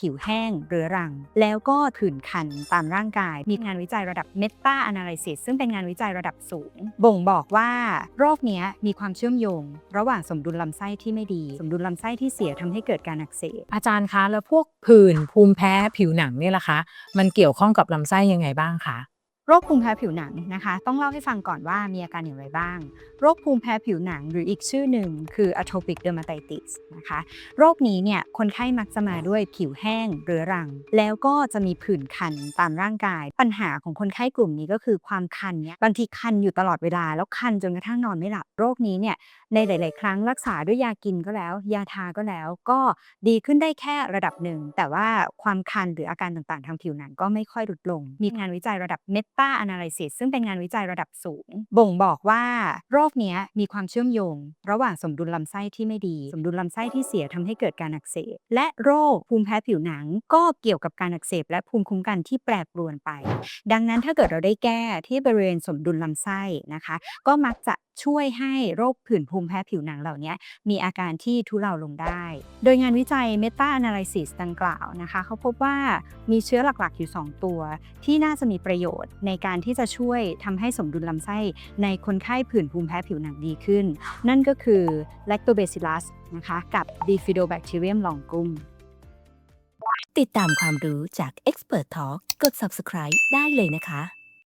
ผิวแห้งเรื้อรัง แล้วก็ผื่นคันตามร่างกาย มีงานวิจัยระดับ Meta Analysis ซึ่งเป็นงานวิจัยระดับสูง บ่งบอกว่าโรคนี้มีความเชื่อมโยง ระหว่างสมดุลลำไส้ที่ไม่ดี สมดุลลำไส้ที่เสียทำให้เกิดการอักเสบอาจารย์คะแล้วพวกผื่นภูมิแพ้ผิวหนังเนี่ยล่ะคะ มันเกี่ยวข้องกับลำไส้ยังไงบ้างคะ โรคภูมิแพ้ผิวหนังนะคะ ต้องเล่าให้ฟังก่อนว่ามีอาการอย่างไรบ้าง โรคภูมิแพ้ผิวหนังหรืออีกชื่อหนึ่งคือ atopic dermatitis นะคะ โรคนี้เนี่ยคนไข้มักจะมาด้วยผิวแห้งเรื้อรัง แล้วก็จะมีผื่นคันตามร่างกาย ปัญหาของคนไข้กลุ่มนี้ก็คือความคันเนี่ยบางทีคันอยู่ตลอดเวลา แล้วคันจนกระทั่งนอนไม่หลับโรคนี้เนี่ยในหลาย ๆ ครั้งรักษาด้วยยากินก็แล้ว ยาทาก็แล้วก็ดีขึ้นได้แค่ระดับหนึ่งแต่ว่าความคันหรืออาการต่าง ๆ ทางผิวหนังก็ไม่ค่อยลดลง มีงานวิจัยระดับเมต Meta Analysis ซึ่งเป็นงานวิจัยระดับสูง บ่งบอกว่าโรคเนี้ยมีความเชื่อมโยง ระหว่างสมดุลลำไส้ที่ไม่ดี สมดุลลำไส้ที่เสียทำให้เกิดการอักเสบ และโรคภูมิแพ้ผิวหนัง ก็เกี่ยวกับการอักเสบ และภูมิคุ้มกันที่แปรปรวนไป ดังนั้นถ้าเกิดเราได้แก้ที่บริเวณสมดุลลำไส้นะคะ ก็มักจะ ช่วยให้โรคผื่นภูมิแพ้ผิวหนังเหล่านี้มีอาการที่ทุเลาลงได้ โดยงานวิจัย Meta Analysis ดังกล่าวนะคะ เขาพบว่ามีเชื้อหลักๆอยู่ 2 ตัว ที่น่าจะมีประโยชน์ในการที่จะช่วยทำให้สมดุลลำไส้ในคนไข้ผื่นภูมิแพ้ผิวหนังดีขึ้น นั่นก็คือ Lactobacillus นะคะกับ Bifidobacterium longum ติดตามความรู้จาก Expert Talk กด subscribe ได้เลยนะคะ